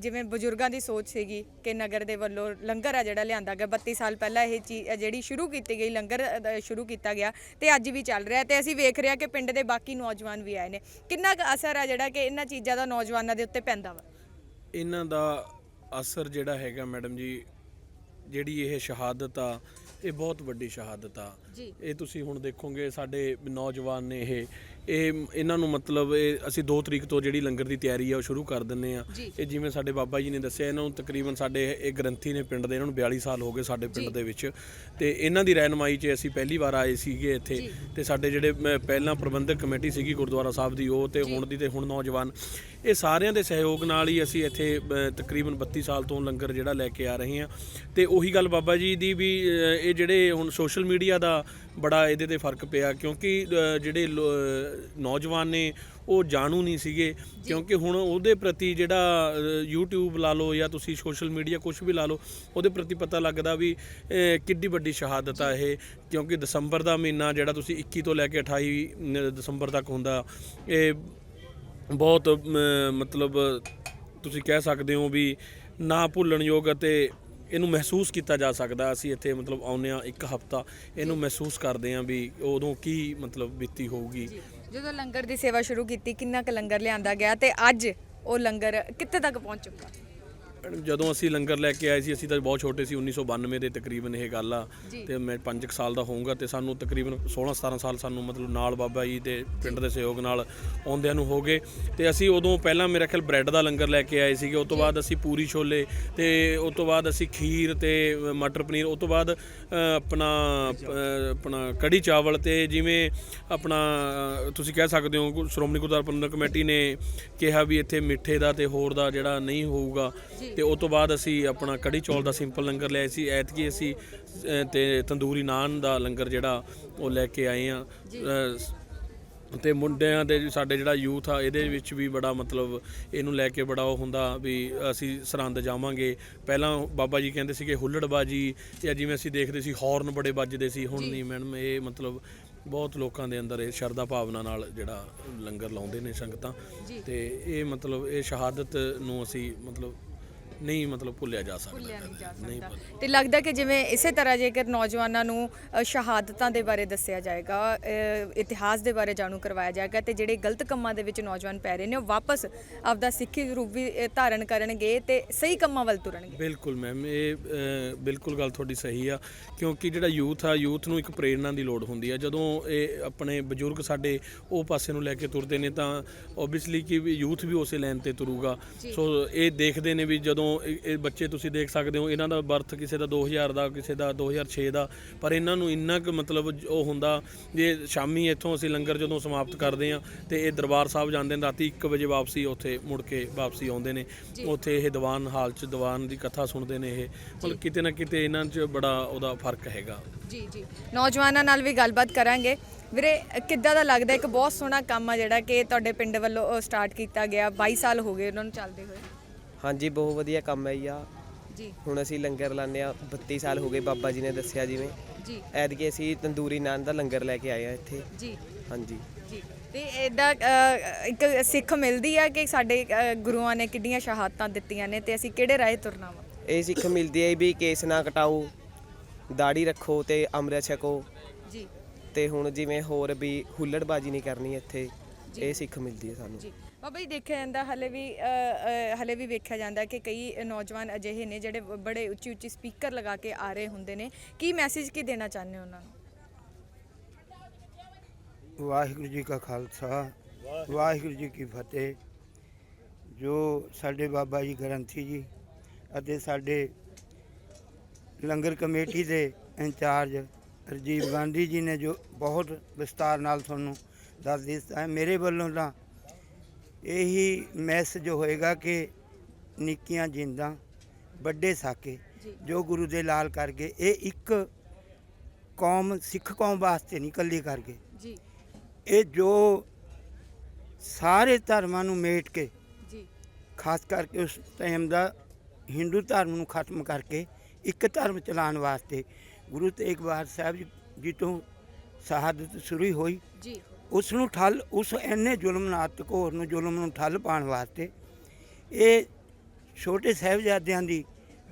ਜਿਵੇਂ ਬਜ਼ੁਰਗਾਂ ਦੀ ਸੋਚ ਸੀਗੀ ਕਿ ਨਗਰ ਦੇ ਵੱਲੋਂ ਲੰਗਰ ਆ ਜਿਹੜਾ ਲਿਆਂਦਾ ਗਿਆ 32 ਸਾਲ ਪਹਿਲਾਂ ਇਹ ਚੀਜ਼ ਜਿਹੜੀ ਸ਼ੁਰੂ ਕੀਤੀ ਗਈ ਲੰਗਰ ਸ਼ੁਰੂ ਕੀਤਾ ਗਿਆ ਤੇ ਅੱਜ ਵੀ ਚੱਲ ਰਿਹਾ ਤੇ ਅਸੀਂ ਵੇਖ ਰਹੇ ਹਾਂ ਕਿ ਪਿੰਡ ਦੇ ਬਾਕੀ ਨੌਜਵਾਨ ਵੀ ਆਏ ਨੇ। ਕਿੰਨਾ ਕੁ ਅਸਰ ਆ ਜਿਹੜਾ ਕਿ ਇਹਨਾਂ ਚੀਜ਼ਾਂ ਦਾ ਨੌਜਵਾਨਾਂ ਦੇ ਉੱਤੇ ਪੈਂਦਾ ਵਾ? ਇਹਨਾਂ ਦਾ ਅਸਰ ਜਿਹੜਾ ਹੈਗਾ ਮੈਡਮ ਜੀ ਜਿਹੜੀ ਇਹ ਸ਼ਹਾਦਤ ਆ ਇਹ ਬਹੁਤ ਵੱਡੀ ਸ਼ਹਾਦਤ ਆ। ਇਹ ਤੁਸੀਂ ਹੁਣ ਦੇਖੋਗੇ ਸਾਡੇ ਨੌਜਵਾਨ ਨੇ ਇਹ ਇਹ ਇਹਨਾਂ ਨੂੰ ਮਤਲਬ ਇਹ ਅਸੀਂ 2 ਤਰੀਕ ਤੋਂ ਜਿਹੜੀ ਲੰਗਰ ਦੀ ਤਿਆਰੀ ਆ ਉਹ ਸ਼ੁਰੂ ਕਰ ਦਿੰਨੇ ਆ। ਇਹ ਜਿਵੇਂ ਸਾਡੇ ਬਾਬਾ ਜੀ ਨੇ ਦੱਸਿਆ ਇਹਨਾਂ ਨੂੰ ਤਕਰੀਬਨ ਸਾਡੇ ਇਹ ਗ੍ਰੰਥੀ ਨੇ ਪਿੰਡ ਦੇ ਇਹਨਾਂ ਨੂੰ 42 ਸਾਲ ਹੋ ਗਏ ਸਾਡੇ ਪਿੰਡ ਦੇ ਵਿੱਚ। ਤੇ ਇਹਨਾਂ ਦੀ ਰਹਿਨਮਾਈ 'ਚ ਅਸੀਂ ਪਹਿਲੀ ਵਾਰ ਆਏ ਸੀਗੇ ਇੱਥੇ। ਤੇ ਸਾਡੇ ਜਿਹੜੇ ਪਹਿਲਾਂ ਪ੍ਰਬੰਧਕ ਕਮੇਟੀ ਸੀਗੀ ਗੁਰਦੁਆਰਾ ਸਾਹਿਬ ਦੀ ਉਹ ਤੇ ਹੁਣ ਦੀ ਤੇ ਹੁਣ ਨੌਜਵਾਨ। ਇਹ ਸਾਰਿਆਂ ਦੇ ਸਹਿਯੋਗ ਨਾਲ ਹੀ ਅਸੀਂ ਇੱਥੇ ਤਕਰੀਬਨ 32 ਸਾਲ ਤੋਂ ਲੰਗਰ ਜਿਹੜਾ ਲੈ ਕੇ ਆ ਰਹੇ ਹਾਂ। ਤੇ ਉਹੀ ਗੱਲ ਬਾਬਾ ਜੀ ਦੀ ਵੀ ਇਹ ਜਿਹੜੇ ਹੁਣ ਸੋਸ਼ਲ ਮੀਡੀਆ ਦਾ ਬੜਾ ਇਹਦੇ ਤੇ ਫ਼ਰਕ ਪਿਆ ਕਿਉਂਕਿ ਜਿਹੜੇ ਲੋ- ਨੌਜਵਾਨ ਨੇ ਉਹ ਜਾਣੂ ਨਹੀਂ ਸੀਗੇ। ਕਿਉਂਕਿ ਹੁਣ ਉਹਦੇ ਪ੍ਰਤੀ ਜਿਹੜਾ ਅ, YouTube ਲਾ ਲਓ ਜਾਂ ਤੁਸੀਂ ਸੋਸ਼ਲ ਮੀਡੀਆ ਕੁਝ ਵੀ ਲਾ ਲਓ ਉਹਦੇ ਪ੍ਰਤੀ ਪਤਾ ਲੱਗਦਾ ਵੀ ਕਿੱਡੀ ਵੱਡੀ ਸ਼ਹਾਦਤ ਆ ਇਹ। ਕਿਉਂਕਿ ਦਸੰਬਰ ਦਾ ਮਹੀਨਾ ਜਿਹੜਾ ਤੁਸੀਂ 21 ਤੋਂ ਲੈ ਕੇ 28 ਦਸੰਬਰ ਤੱਕ ਹੁੰਦਾ ਇਹ ਬਹੁਤ ਮਤਲਬ ਤੁਸੀਂ ਕਹਿ ਸਕਦੇ ਹੋ ਵੀ ਨਾ ਭੁੱਲਣਯੋਗ ਅਤੇ ਇਹਨੂੰ ਮਹਿਸੂਸ ਕੀਤਾ ਜਾ ਸਕਦਾ ਅਸੀਂ ਇੱਥੇ ਮਤਲਬ ਆਉਂਦੇ ਆ ਇੱਕ ਹਫਤਾ ਇਹਨੂੰ ਮਹਿਸੂਸ ਕਰਦੇ ਆ ਵੀ ਉਦੋਂ ਕੀ ਮਤਲਬ ਬੀਤੀ ਹੋਊਗੀ। ਜਦੋਂ ਲੰਗਰ ਦੀ ਸੇਵਾ ਸ਼ੁਰੂ ਕੀਤੀ ਕਿੰਨਾ ਕੁ ਲੰਗਰ ਲਿਆਂਦਾ ਗਿਆ ਤੇ ਅੱਜ ਉਹ ਲੰਗਰ ਕਿੱਥੇ ਤੱਕ ਪਹੁੰਚ ਚੁੱਕਾ? ਜਦੋਂ ਅਸੀਂ ਲੰਗਰ ਲੈ ਕੇ ਆਏ ਸੀ ਅਸੀਂ ਤਾਂ ਬਹੁਤ ਛੋਟੇ ਸੀ 1992 ਦੇ ਤਕਰੀਬਨ ਇਹ ਗੱਲ ਆ। ਤੇ ਮੈਂ 5 ਸਾਲ ਦਾ ਹੋਊਂਗਾ ਤੇ ਸਾਨੂੰ ਤਕਰੀਬਨ 16 17 ਸਾਲ ਸਾਨੂੰ ਮਤਲਬ ਨਾਲ ਬਾਬਾ ਜੀ ਦੇ ਪਿੰਡ ਦੇ ਸਹਿਯੋਗ ਨਾਲ ਆਉਂਦਿਆਂ ਨੂੰ ਹੋ ਗਏ। ਤੇ ਅਸੀਂ ਉਦੋਂ ਪਹਿਲਾਂ ਮੇਰਾ ਖਿਆਲ ਬ੍ਰੈਡ ਦਾ ਲੰਗਰ ਲੈ ਕੇ ਆਏ ਸੀਗੇ ਉਸ ਤੋਂ ਬਾਅਦ ਅਸੀਂ ਪੂਰੀ ਛੋਲੇ ਤੇ ਉਸ ਤੋਂ ਬਾਅਦ ਅਸੀਂ ਖੀਰ ਤੇ ਮਟਰ ਪਨੀਰ ਉਸ ਤੋਂ ਬਾਅਦ ਆਪਣਾ ਆਪਣਾ ਕੜੀ ਚਾਵਲ ਤੇ ਜਿਵੇਂ ਆਪਣਾ ਤੁਸੀਂ ਕਹਿ ਸਕਦੇ ਹੋ ਸ਼੍ਰੋਮਣੀ ਗੁਰਦੁਆਰਾ ਪ੍ਰਬੰਧਕ ਕਮੇਟੀ ਨੇ ਕਿਹਾ ਵੀ ਇੱਥੇ ਮਿੱਠੇ ਦਾ ਤੇ ਹੋਰ ਦਾ ਜਿਹੜਾ ਨਹੀਂ ਹੋਊਗਾ। ਤੇ ਉਸ ਤੋਂ ਬਾਅਦ ਅਸੀਂ ਆਪਣਾ ਕੜੀ ਚੌਲ ਦਾ ਸਿੰਪਲ ਲੰਗਰ ਲਿਆ ਸੀ। ਐਤਕੀ ਅਸੀਂ ਤੇ ਤੰਦੂਰੀ ਨਾਨ ਦਾ ਲੰਗਰ ਜਿਹੜਾ ਉਹ ਲੈ ਕੇ ਆਏ ਆ ਤੇ ਮੁੰਡਿਆਂ ਦੇ ਸਾਡੇ ਜਿਹੜਾ ਯੂਥ ਆ ਇਹਦੇ ਵਿੱਚ ਵੀ ਬੜਾ ਮਤਲਬ ਇਹਨੂੰ ਲੈ ਕੇ ਬੜਾ ਉਹ ਹੁੰਦਾ ਵੀ ਅਸੀਂ ਸਰਹੰਦ ਜਾਵਾਂਗੇ। ਪਹਿਲਾਂ ਬਾਬਾ ਜੀ ਕਹਿੰਦੇ ਸੀਗੇ ਹੁੱਲੜਬਾਜੀ ਜਾਂ ਜਿਵੇਂ ਅਸੀਂ ਦੇਖਦੇ ਸੀ ਹਾਰਨ ਬੜੇ ਵੱਜਦੇ ਸੀ। ਹੁਣ ਨਹੀਂ ਮੈਡਮ ਇਹ ਮਤਲਬ ਬਹੁਤ ਲੋਕਾਂ ਦੇ ਅੰਦਰ ਇਹ ਸ਼ਰਧਾ ਭਾਵਨਾ ਨਾਲ ਜਿਹੜਾ ਲੰਗਰ ਲਾਉਂਦੇ ਨੇ ਸੰਗਤਾਂ। ਤੇ ਇਹ ਮਤਲਬ ਇਹ ਸ਼ਹਾਦਤ ਨੂੰ ਅਸੀਂ ਮਤਲਬ ਨਹੀਂ ਮਤਲਬ ਭੁੱਲਿਆ ਜਾ ਸਕਦਾ। ਭੁੱਲਿਆ ਨਹੀਂ ਜਾ ਨਹੀਂ ਸਕਦਾ। ਤੇ ਲੱਗਦਾ ਕਿ ਜਿਵੇਂ ਇਸੇ ਤਰ੍ਹਾਂ ਜੇਕਰ ਨੌਜਵਾਨਾਂ ਨੂੰ ਅ, ਸ਼ਹਾਦਤਾਂ ਦੇ ਬਾਰੇ ਦੱਸਿਆ ਜਾਏਗਾ ਅ, ਇਤਿਹਾਸ ਦੇ ਬਾਰੇ ਜਾਣੂ ਕਰਵਾਇਆ ਜਾਏਗਾ ਤੇ ਜਿਹੜੇ ਗਲਤ ਕੰਮਾਂ ਦੇ ਵਿੱਚ ਨੌਜਵਾਨ ਪੈ ਰਹੇ ਨੇ ਉਹ ਵਾਪਸ ਆਪਦਾ ਸਿੱਖੀ ਰੂਪ ਵੀ ਅ, ਧਾਰਨ ਕਰਨਗੇ ਤੇ ਸਹੀ ਕੰਮਾਂ ਵੱਲ ਤੁਰਨਗੇ। ਬਿਲਕੁਲ ਮੈਮ ਇਹ ਅ, ਬਿਲਕੁਲ ਗੱਲ ਤੁਹਾਡੀ ਸਹੀ ਆ ਕਿਉਂਕਿ ਜਿਹੜਾ ਯੂਥ ਆ ਯੂਥ ਨੂੰ ਇੱਕ ਪ੍ਰੇਰਣਾ ਦੀ ਲੋੜ ਹੁੰਦੀ ਆ। ਜਦੋਂ ਇਹ ਆਪਣੇ ਬਜ਼ੁਰਗ ਸਾਡੇ ਉਹ ਪਾਸੇ ਨੂੰ ਲੈ ਕੇ ਤੁਰਦੇ ਨੇ ਤਾਂ ਓਬਵੀਅਸਲੀ ਕਿ ਯੂਥ ਵੀ ਉਸੇ ਲਾਈਨ ਤੇ ਤੁਰੂਗਾ। ਸੋ ਇਹ ਦੇਖਦੇ ਨੇ ਵੀ ਜਦੋਂ ਇਹ ਇਹ ਬੱਚੇ ਤੁਸੀਂ ਦੇਖ ਸਕਦੇ ਹੋ ਇਹਨਾਂ ਦਾ ਬਰਥ ਕਿਸੇ ਦਾ 2000 ਦਾ ਕਿਸੇ ਦਾ 2006 ਦਾ ਪਰ ਇਹਨਾਂ ਨੂੰ ਇੰਨਾ ਕੁ ਮਤਲਬ ਉਹ ਹੁੰਦਾ ਜੇ ਸ਼ਾਮੀ ਇੱਥੋਂ ਅਸੀਂ ਲੰਗਰ ਜਦੋਂ ਸਮਾਪਤ ਕਰਦੇ ਆ ਤੇ ਇਹ ਦਰਬਾਰ ਸਾਹਿਬ ਜਾਂਦੇ ਨੇ ਰਾਤੀ 1 ਵਜੇ ਵਾਪਸੀ ਉੱਥੇ ਮੁੜ ਕੇ ਵਾਪਸੀ ਆਉਂਦੇ ਨੇ। ਉੱਥੇ ਇਹ ਦੀਵਾਨ ਹਾਲ 'ਚ ਦੀਵਾਨ ਦੀ ਕਥਾ ਸੁਣਦੇ ਨੇ ਇਹ। ਮਤਲਬ ਕਿਤੇ ਨਾ ਕਿਤੇ ਇਹਨਾਂ 'ਚ ਬੜਾ ਉਹਦਾ ਫ਼ਰਕ ਹੈਗਾ। ਜੀ ਜੀ। ਨੌਜਵਾਨਾਂ ਨਾਲ ਵੀ ਗੱਲਬਾਤ ਕਰਾਂਗੇ। ਵੀਰੇ ਕਿੱਦਾਂ ਦਾ ਲੱਗਦਾ? ਇੱਕ ਬਹੁਤ ਸੋਹਣਾ ਕੰਮ ਆ ਜਿਹੜਾ ਕਿ ਤੁਹਾਡੇ ਪਿੰਡ ਵੱਲੋਂ ਸਟਾਰਟ ਕੀਤਾ ਗਿਆ 22 ਸਾਲ ਹੋ ਗਏ ਉਹਨਾਂ ਨੂੰ ਚੱਲਦੇ ਹੋਏ। ਹਾਂਜੀ ਬਹੁਤ ਵਧੀਆ ਕੰਮ ਹੈ ਜੀ ਆ ਜੀ। ਹੁਣ ਅਸੀਂ ਲੰਗਰ ਲਾਉਂਦੇ ਆ 32 ਸਾਲ ਹੋ ਗਏ ਬਾਬਾ ਜੀ ਨੇ ਦੱਸਿਆ ਜਿਵੇਂ। ਜੀ। ਐਤਕੀ ਅਸੀਂ ਤੰਦੂਰੀ ਨਾਨ ਦਾ ਲੰਗਰ ਲੈ ਕੇ ਆਏ ਆ ਇੱਥੇ। ਜੀ। ਹਾਂਜੀ। ਜੀ। ਤੇ ਇਹਦਾ ਇੱਕ ਸਿੱਖ ਮਿਲਦੀ ਆ ਕਿ ਸਾਡੇ ਅ, ਗੁਰੂਆਂ ਨੇ ਕਿੰਨੀਆਂ ਸ਼ਹਾਦਤਾਂ ਦਿੱਤੀਆਂ ਨੇ ਤੇ ਅਸੀਂ ਕਿਹੜੇ ਰਾਹ ਤੁਰਨਾ ਵਾ? ਇਹ ਸਿੱਖ ਮਿਲਦੀ ਹੈ ਵੀ ਕੇਸ ਨਾ ਕਟਾਓ ਦਾੜੀ ਰੱਖੋ ਤੇ ਅੰਮ੍ਰਿਤ ਛਕੋ। ਜੀ। ਤੇ ਹੁਣ ਜਿਵੇਂ ਹੋਰ ਵੀ ਹੁੱਲੜਬਾਜੀ ਨਹੀਂ ਕਰਨੀ ਇੱਥੇ ਇਹ ਸਿੱਖ ਮਿਲਦੀ ਹੈ ਸਾਨੂੰ। ਜੀ। ਬਾਬਾ ਜੀ, ਦੇਖਿਆ ਜਾਂਦਾ ਹਲੇ ਵੀ ਹਲੇ ਵੀ ਵੇਖਿਆ ਜਾਂਦਾ ਕਿ ਕਈ ਨੌਜਵਾਨ ਅਜਿਹੇ ਨੇ ਜਿਹੜੇ ਬੜੇ ਉੱਚੀ ਉੱਚੀ ਸਪੀਕਰ ਲਗਾ ਕੇ ਆ ਰਹੇ ਹੁੰਦੇ ਨੇ। ਕੀ ਮੈਸੇਜ ਕੀ ਦੇਣਾ ਚਾਹੁੰਦੇ ਹੋ ਉਹਨਾਂ ਨੂੰ? ਵਾਹਿਗੁਰੂ ਜੀ ਕਾ ਖਾਲਸਾ, ਵਾਹਿਗੁਰੂ ਜੀ ਕੀ ਫਤਿਹ। ਜੋ ਸਾਡੇ ਬਾਬਾ ਜੀ ਗ੍ਰੰਥੀ ਜੀ ਅਤੇ ਸਾਡੇ ਲੰਗਰ ਕਮੇਟੀ ਦੇ ਇੰਚਾਰਜ ਰਜੀਵ ਗਾਂਧੀ ਜੀ ਨੇ ਜੋ ਬਹੁਤ ਵਿਸਤਾਰ ਨਾਲ ਤੁਹਾਨੂੰ ਦੱਸ ਦਿੱਤਾ ਹੈ, ਮੇਰੇ ਵੱਲੋਂ ਤਾਂ ਇਹੀ ਮੈਸੇਜ ਹੋਏਗਾ ਕਿ ਨਿੱਕੀਆਂ ਜਿੰਦਾਂ ਵੱਡੇ ਸਾਕੇ ਜੋ। ਗੁਰੂ ਦੇ ਲਾਲ ਕਰ ਗਏ ਇਹ ਇੱਕ ਕੌਮ ਸਿੱਖ ਕੌਮ ਵਾਸਤੇ ਨਹੀਂ ਇਕੱਲੀ ਕਰ ਗਏ ਜੀ। ਇਹ ਜੋ ਸਾਰੇ ਧਰਮਾਂ ਨੂੰ ਮੇਟ ਕੇ ਜੀ। ਖਾਸ ਕਰਕੇ ਉਸ ਟਾਈਮ ਦਾ ਹਿੰਦੂ ਧਰਮ ਨੂੰ ਖਤਮ ਕਰਕੇ ਇੱਕ ਧਰਮ ਚਲਾਉਣ ਵਾਸਤੇ ਗੁਰੂ ਤੇਗ ਬਹਾਦਰ ਸਾਹਿਬ ਜੀ- ਜੀ ਤੋਂ ਸ਼ਹਾਦਤ ਸ਼ੁਰੂ ਹੋਈ। ਜੀ। ਉਸ ਨੂੰ ਠੱਲ ਉਸ ਐਨੇ ਜ਼ੁਲਮ ਨਾਤ ਘੋਰ ਨੂੰ ਜ਼ੁਲਮ ਨੂੰ ਠੱਲ ਪਾਉਣ ਵਾਸਤੇ ਇਹ ਛੋਟੇ ਸਾਹਿਬਜ਼ਾਦਿਆਂ ਦੀ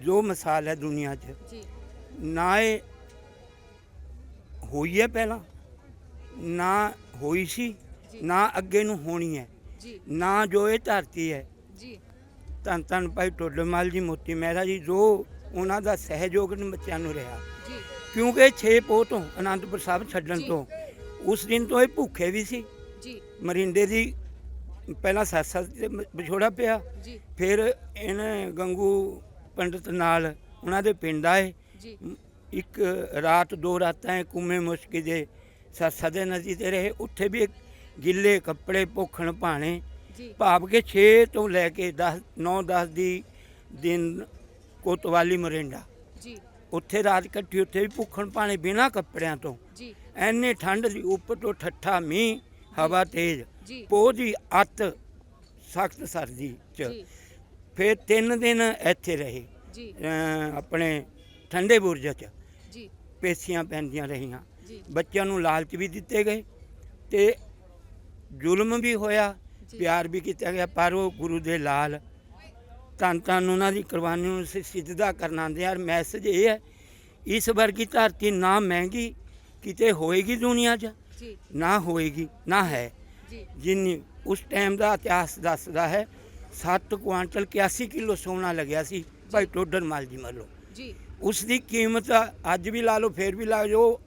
ਜੋ ਮਿਸਾਲ ਹੈ ਦੁਨੀਆ 'ਚ ਜੀ। ਨਾ ਇਹ ਹੋਈ ਹੈ ਪਹਿਲਾਂ ਨਾ ਹੋਈ ਸੀ ਨਾ ਅੱਗੇ ਨੂੰ ਹੋਣੀ ਹੈ ਜੀ। ਨਾ ਜੋ ਇਹ ਧਰਤੀ ਹੈ। ਜੀ। ਧੰਨ ਧੰਨ ਭਾਈ ਟੋਡਰਮਲ ਜੀ ਮੋਤੀ ਮਹਿਰਾ ਜੀ ਜੋ ਉਹਨਾਂ ਦਾ ਸਹਿਯੋਗ ਨੇ ਬੱਚਿਆਂ ਨੂੰ ਰਿਹਾ। ਜੀ। ਕਿਉਂਕਿ 6 ਪੋਹ ਤੋਂ ਅਨੰਦਪੁਰ ਸਾਹਿਬ ਛੱਡਣ। ਤੋਂ ਉਸ ਦਿਨ ਤੋਂ ਇਹ ਭੁੱਖੇ ਵੀ ਸੀ। ਜੀ। ਮਰਿੰਡੇ ਦੀ ਪਹਿਲਾਂ ਸੱਤ ਤੇ ਮ- ਵਿਛੋੜਾ ਪਿਆ। ਜੀ। ਫਿਰ ਇਹਨੇ ਗੰਗੂ ਪੰਡਤ ਨਾਲ ਉਹਨਾਂ ਦੇ ਪਿੰਡ ਆਏ। ਜੀ। ਇੱਕ ਰਾਤ ਦੋ ਰਾਤਾਂ ਇਹ ਕੁੰਮੇ ਮੁਸ਼ਕੀ ਦੇ ਸੱਸਾ ਦੇ ਨਦੀ ਤੇ ਰਹੇ। ਉੱਥੇ ਵੀ ਗਿੱਲੇ ਕੱਪੜੇ ਭੁੱਖਣ ਭਾਣੇ। ਜੀ। ਭਾਵ ਕੇ 6 ਤੋਂ ਲੈ ਕੇ 10 9 10 ਦੀ ਦਿਨ ਕੋਤਵਾਲੀ ਮਰਿੰਡਾ। ਜੀ। ਉੱਥੇ ਰਾਤ ਕੱਟੀ ਉੱਥੇ ਵੀ ਭੁੱਖਣ ਭਾਣੇ ਬਿਨਾਂ ਕੱਪੜਿਆਂ ਤੋਂ। ਜੀ। ਐਨੇ ਠੰਡ ਦੀ ਉੱਪਰ ਤੋਂ ਠੱਠਾ ਮੀਂਹ ਹਵਾ ਤੇਜ਼ ਜੀ। ਪੋਹ ਦੀ ਅੱਤ ਸਖਤ ਸਰਦੀ ਚ। ਜੀ। ਫਿਰ ਤਿੰਨ ਦਿਨ ਇੱਥੇ ਰਹੇ ਜੀ। ਅਮ ਆਪਣੇ ਠੰਡੇ ਬੁਰਜ ਚ। ਜੀ। ਪੇਸੀਆਂ ਪੈਂਦੀਆਂ ਰਹੀਆਂ। ਜੀ। ਬੱਚਿਆਂ ਨੂੰ ਲਾਲਚ ਵੀ ਦਿੱਤੇ ਗਏ ਤੇ ਜ਼ੁਲਮ ਵੀ ਹੋਇਆ ਜੀ। ਪਿਆਰ ਵੀ ਕੀਤਾ ਗਿਆ ਪਰ ਉਹ ਗੁਰੂ ਦੇ ਲਾਲ ਧੰਨ ਧੰਨ ਉਹਨਾਂ ਦੀ ਕੁਰਬਾਨੀ ਨੂੰ ਅਸੀਂ ਸਿੱਧਾ ਕਰਨਾ ਦੇ ਯਾਰ ਮੈਸੇਜ ਇਹ ਹੈ ਇਸ ਵਰਗੀ ਧਰਤੀ ਨਾ ਮਹਿੰਗੀ ਕਿਤੇ ਹੋਏਗੀ ਦੁਨੀਆ 'ਚ? ਜੀ। ਨਾ ਹੋਏਗੀ ਨਾ ਹੈ। ਜੀ। ਜਿੰਨੀ ਉਸ ਟਾਈਮ ਦਾ ਇਤਿਹਾਸ ਦੱਸਦਾ ਹੈ 7 ਕੁਆਂਟਲ 81 ਕਿਲੋ ਸੋਨਾ ਲੱਗਿਆ ਸੀ। ਭਾਈ ਟੋਡਰ ਮਾਲ ਜੀ ਵੱਲੋਂ। ਜੀ। ਉਸ ਦੀ ਕੀਮਤ ਅੱਜ ਵੀ ਲਾ ਲਓ ਫੇਰ ਵੀ ਲਾ ਜੋ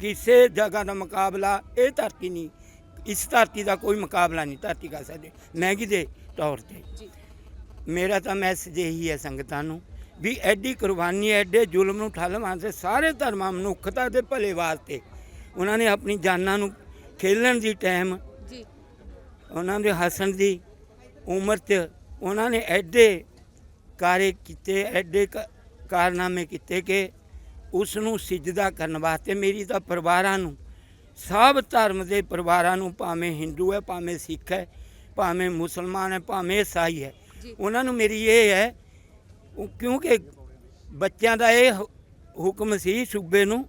ਕਿਸੇ ਜਗ੍ਹਾ ਦਾ ਮੁਕਾਬਲਾ ਇਹ ਧਰਤੀ ਨਹੀਂ ਇਸ ਧਰਤੀ ਦਾ ਕੋਈ ਮੁਕਾਬਲਾ ਨਹੀਂ। ਧਰਤੀ ਕਰ ਸਕਦੇ ਮਹਿੰਗੀ ਦੇ ਤੌਰ ਤੇ। ਜੀ। ਮੇਰਾ ਤਾਂ ਮੈਸੇਜ ਇਹੀ ਹੈ ਸੰਗਤਾਂ ਨੂੰ ਵੀ ਐਡੀ ਕੁਰਬਾਨੀ ਐਡੇ ਜ਼ੁਲਮ ਨੂੰ ਠੱਲ ਵਾਸਤੇ ਸਾਰੇ ਧਰਮਾਂ ਮਨੁੱਖਤਾ ਦੇ ਭਲੇ ਵਾਸਤੇ ਉਹਨਾਂ ਨੇ ਆਪਣੀ ਜਾਨਾਂ ਨੂੰ ਖੇਲਣ ਦੀ ਟਾਈਮ ਜੀ ਉਹਨਾਂ ਦੇ ਹੱਸਣ ਦੀ ਉਮਰ 'ਚ ਉਹਨਾਂ ਨੇ ਐਡੇ ਕਾਰੇ ਕੀਤੇ ਐਡੇ ਕਾਰਨਾਮੇ ਕੀਤੇ ਕਿ ਉਸ ਨੂੰ ਸਿਜਦਾ ਕਰਨ ਵਾਸਤੇ ਮੇਰੀ ਤਾਂ ਪਰਿਵਾਰਾਂ ਨੂੰ ਸਭ ਧਰਮ ਦੇ ਪਰਿਵਾਰਾਂ ਨੂੰ ਭਾਵੇਂ ਹਿੰਦੂ ਹੈ ਭਾਵੇਂ ਸਿੱਖ ਹੈ ਭਾਵੇਂ ਮੁਸਲਮਾਨ ਹੈ ਭਾਵੇਂ ਈਸਾਈ ਹੈ। ਉਹਨਾਂ ਨੂੰ ਮੇਰੀ ਇਹ ਹੈ ਉਹ ਕਿਉਂਕਿ ਬੱਚਿਆਂ ਦਾ ਇਹ ਹੁ- ਹੁਕਮ ਸੀ ਸੂਬੇ ਨੂੰ,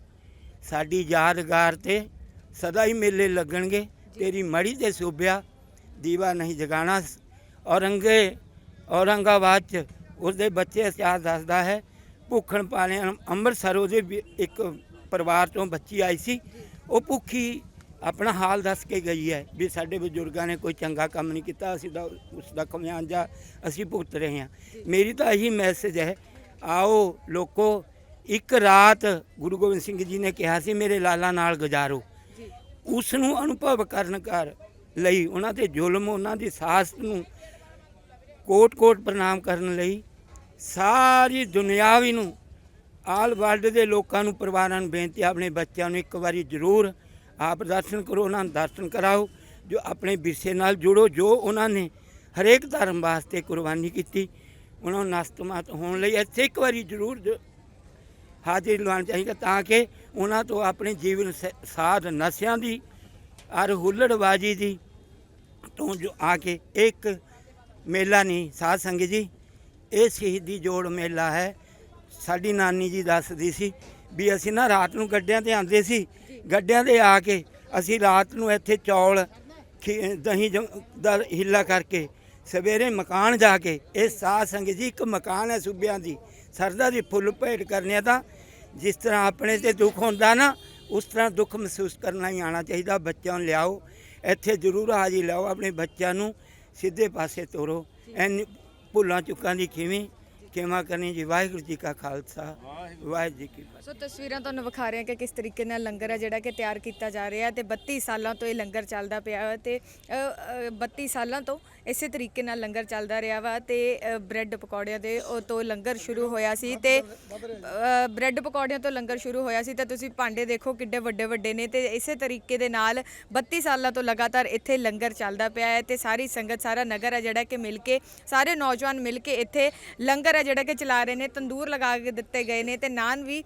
ਸਾਡੀ ਯਾਦਗਾਰ ਤੇ ਸਦਾ ਹੀ ਮੇਲੇ ਲੱਗਣਗੇ, ਤੇਰੀ ਮੜੀ ਤੇ ਸੂਬਿਆ ਦੀਵਾ ਨਹੀਂ ਜਗਾਣਾ ਔਰੰਗੇ, ਔਰੰਗਾਬਾਦ ਚ ਉਸਦੇ ਬੱਚੇ ਇਤਿਹਾਸ ਦੱਸਦਾ ਹੈ, ਭੁੱਖਣ ਪਾਣੇ ਅੰਮ੍ਰਿਤਸਰ ਉਹਦੇ ਵੀ ਇੱਕ ਪਰਿਵਾਰ ਤੋਂ ਬੱਚੀ ਆਈ ਸੀ, ਉਹ ਭੁੱਖੀ ਆਪਣਾ ਹਾਲ ਦੱਸ ਕੇ ਗਈ ਹੈ ਵੀ ਸਾਡੇ ਬਜ਼ੁਰਗਾਂ ਨੇ ਕੋਈ ਚੰਗਾ ਕੰਮ ਨਹੀਂ ਕੀਤਾ ਅਸੀਂ ਦਾ ਉਸ ਦਾ ਖਮਿਆਜਾ ਅਸੀਂ ਭੁਗਤ ਰਹੇ ਹਾਂ। ਮੇਰੀ ਤਾਂ ਇਹੀ ਮੈਸੇਜ ਹੈ ਆਓ ਲੋਕੋ ਇੱਕ ਰਾਤ ਗੁਰੂ ਗੋਬਿੰਦ ਸਿੰਘ ਜੀ ਨੇ ਕਿਹਾ ਸੀ ਮੇਰੇ ਲਾਲਾ ਨਾਲ ਗੁਜ਼ਾਰੋ। ਉਸ ਨੂੰ ਅਨੁਭਵ ਕਰਨ ਕਰ ਲਈ ਉਹਨਾਂ ਤੇ ਜ਼ੁਲਮ ਉਹਨਾਂ ਦੀ ਸਾਸਤ ਨੂੰ ਕੋਟ-ਕੋਟ ਪ੍ਰਣਾਮ ਕਰਨ ਲਈ ਸਾਰੀ ਦੁਨਿਆਵੀ ਨੂੰ ਆਲ ਵਰਲਡ ਦੇ ਲੋਕਾਂ ਨੂੰ ਪਰਿਵਾਰਾਂ ਨੂੰ ਬੇਨਤੀ ਆਪਣੇ ਬੱਚਿਆਂ ਨੂੰ ਇੱਕ ਵਾਰੀ ਜ਼ਰੂਰ ਆਪ ਦਰਸ਼ਨ ਕਰੋ, ਉਹਨਾਂ ਨੂੰ ਦਰਸ਼ਨ ਕਰਾਓ, ਜੋ ਆਪਣੇ ਵਿਰਸੇ ਨਾਲ ਜੁੜੋ, ਜੋ ਉਹਨਾਂ ਨੇ ਹਰੇਕ ਧਰਮ ਵਾਸਤੇ ਕੁਰਬਾਨੀ ਕੀਤੀ, ਉਹਨਾਂ ਨੂੰ ਨਸਤਮਾਤ ਹੋਣ ਲਈ ਇੱਥੇ ਇੱਕ ਵਾਰੀ ਜ਼ਰੂਰ ਜ- ਹਾਜ਼ਰੀ ਲਵਾਉਣੀ ਚਾਹੀਦਾ ਤਾਂ ਕਿ ਉਹਨਾਂ ਤੋਂ ਆਪਣੇ ਜੀਵਨ ਸ- ਸਾਧ ਨਸ਼ਿਆਂ ਦੀ, ਔਰ ਹੁੱਲੜਬਾਜੀ ਦੀ ਤੋਂ ਜੋ ਆ ਕੇ ਇੱਕ ਮੇਲਾ ਨਹੀਂ, ਸਾਧ ਸੰਗਤ ਜੀ, ਇਹ ਸ਼ਹੀਦੀ ਜੋੜ ਮੇਲਾ ਹੈ। ਸਾਡੀ ਨਾਨੀ ਜੀ ਦੱਸਦੀ ਸੀ ਵੀ ਅਸੀਂ ਨਾ ਰਾਤ ਨੂੰ ਗੱਡਿਆਂ ਤੇ ਆਉਂਦੇ ਸੀ ਗੱਡਿਆਂ ਤੇ ਆ ਕੇ ਅਸੀਂ ਰਾਤ ਨੂੰ ਇੱਥੇ ਚੌਲ, ਖੀ- ਦਹੀਂ ਜਮ- ਦਾ ਹਿੱਲਾ ਕਰਕੇ ਸਵੇਰੇ ਮਕਾਨ ਜਾ ਕੇ, ਇਹ ਸਾਧ ਸੰਗਤ ਜੀ ਇੱਕ ਮਕਾਨ ਹੈ ਸੂਬਿਆਂ ਦੀ, ਸਰਦਾ ਦੀ ਫੁੱਲ ਭੇਟ ਕਰਨੇ ਤਾਂ ਜਿਸ ਤਰ੍ਹਾਂ ਆਪਣੇ ਤੇ ਦੁੱਖ ਹੁੰਦਾ ਨਾ, ਉਸ ਤਰ੍ਹਾਂ ਦੁੱਖ ਮਹਿਸੂਸ ਕਰਨਾ ਹੀ ਆਣਾ ਚਾਹੀਦਾ, ਬੱਚਿਆਂ ਨੂੰ ਲਿਆਓ, ਇੱਥੇ ਜ਼ਰੂਰ ਹਾਜ਼ਰੀ ਲਾਓ, ਆਪਣੇ ਬੱਚਿਆਂ ਨੂੰ ਸਿੱਧੇ ਪਾਸੇ ਤੋਰੋ, ਐਨ ਭੁੱਲਾਂ ਚੁੱਕਾਂ ਦੀ ਕਿਵੇਂ ਖਿਮਾ ਕਰਨੀ ਜੀ? ਵਾਹਿਗੁਰੂ ਜੀ ਕਾ ਖਾਲਸਾ। ਵਾਹਿਗੁਰੂ। ਜੀ ਕੀ ਫਤਿਹ। ਸੋ ਤਸਵੀਰਾਂ ਤੁਹਾਨੂੰ ਵਿਖਾ ਰਹੇ ਹਾਂ ਕਿ ਕਿਸ ਤਰੀਕੇ ਨਾਲ ਲੰਗਰ ਹੈ ਜਿਹੜਾ ਕਿ ਤਿਆਰ ਕੀਤਾ ਜਾ ਰਿਹਾ ਤੇ 32 ਸਾਲਾਂ ਤੋਂ ਇਹ ਲੰਗਰ ਚੱਲਦਾ ਪਿਆ ਹੈ ਤੇ ਅ, ਅ, 32 ਸਾਲਾਂ ਤੋਂ ਇਸੇ ਤਰੀਕੇ ਨਾਲ ਲੰਗਰ ਚੱਲਦਾ ਰਿਹਾ ਵਾ ਤੇ ਅ, ਬ੍ਰੈਡ ਪਕੌੜਿਆਂ ਦੇ ਉਹ ਤੋਂ ਲੰਗਰ ਸ਼ੁਰੂ ਹੋਇਆ ਸੀ ਤੇ ਅ, ਬ੍ਰੈਡ ਪਕੌੜਿਆਂ ਤੋਂ ਲੰਗਰ ਸ਼ੁਰੂ ਹੋਇਆ ਸੀ ਤਾਂ ਤੁਸੀਂ ਭਾਂਡੇ ਦੇਖੋ ਕਿੱਡੇ ਵੱਡੇ ਵੱਡੇ ਨੇ ਤੇ ਇਸੇ ਤਰੀਕੇ ਦੇ ਨਾਲ 32 ਸਾਲਾਂ ਤੋਂ ਲਗਾਤਾਰ ਇੱਥੇ ਲੰਗਰ ਚੱਲਦਾ ਪਿਆ ਹੈ ਤੇ ਸਾਰੀ ਸੰਗਤ ਸਾਰਾ ਨਗਰ ਹੈ ਜਿਹੜਾ ਕਿ ਮਿਲ ਕੇ ਸਾਰੇ ਨੌਜਵਾਨ ਮਿਲ ਕੇ ਇੱਥੇ ਲੰਗਰ ਹੈ ਜਿਹੜਾ ਕਿ ਚਲਾ ਰਹੇ ਨੇ ਤੰਦੂਰ ਲਗਾ ਕੇ ਦਿੱਤੇ ਗਏ ਨੇ ਤੇ ਨਾਨ ਵੀ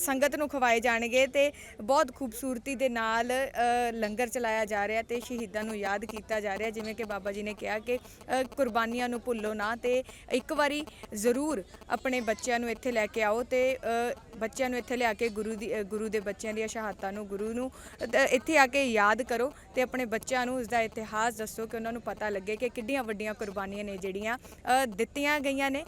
ਸੰਗਤ ਨੂੰ ਖਵਾਏ ਜਾਣਗੇ ਤੇ ਬਹੁਤ ਖੂਬਸੂਰਤੀ ਦੇ ਨਾਲ ਲੰਗਰ ਚਲਾਇਆ ਜਾ ਰਿਹਾ ਤੇ ਸ਼ਹੀਦਾਂ ਨੂੰ ਯਾਦ ਕੀਤਾ ਜਾ ਰਿਹਾ ਜਿਵੇਂ ਕਿ ਬਾਬਾ ਜੀ ਨੇ ਕਿਹਾ ਕਿ ਕੁਰਬਾਨੀਆਂ ਨੂੰ ਭੁੱਲੋ ਨਾ ਤੇ ਇੱਕ ਵਾਰੀ ਜ਼ਰੂਰ ਆਪਣੇ ਬੱਚਿਆਂ ਨੂੰ ਇੱਥੇ ਲੈ ਕੇ ਆਓ ਤੇ ਬੱਚਿਆਂ ਨੂੰ ਇੱਥੇ ਲਿਆ ਕੇ ਗੁਰੂ ਦੀ ਗੁਰੂ ਦੇ ਬੱਚਿਆਂ ਦੀਆਂ ਸ਼ਹਾਦਤਾਂ ਨੂੰ, ਗੁਰੂ ਨੂੰ ਇੱਥੇ ਆ ਕੇ ਯਾਦ ਕਰੋ ਤੇ ਆਪਣੇ ਬੱਚਿਆਂ ਨੂੰ ਉਸ ਦਾ ਇਤਿਹਾਸ ਦੱਸੋ ਕਿ ਉਹਨਾਂ ਨੂੰ ਪਤਾ ਲੱਗੇ ਕਿ ਕਿੱਡੀਆਂ ਵੱਡੀਆਂ ਕੁਰਬਾਨੀਆਂ ਨੇ ਜਿਹੜੀਆਂ ਦਿੱਤੀਆਂ ਗਈਆਂ ਨੇ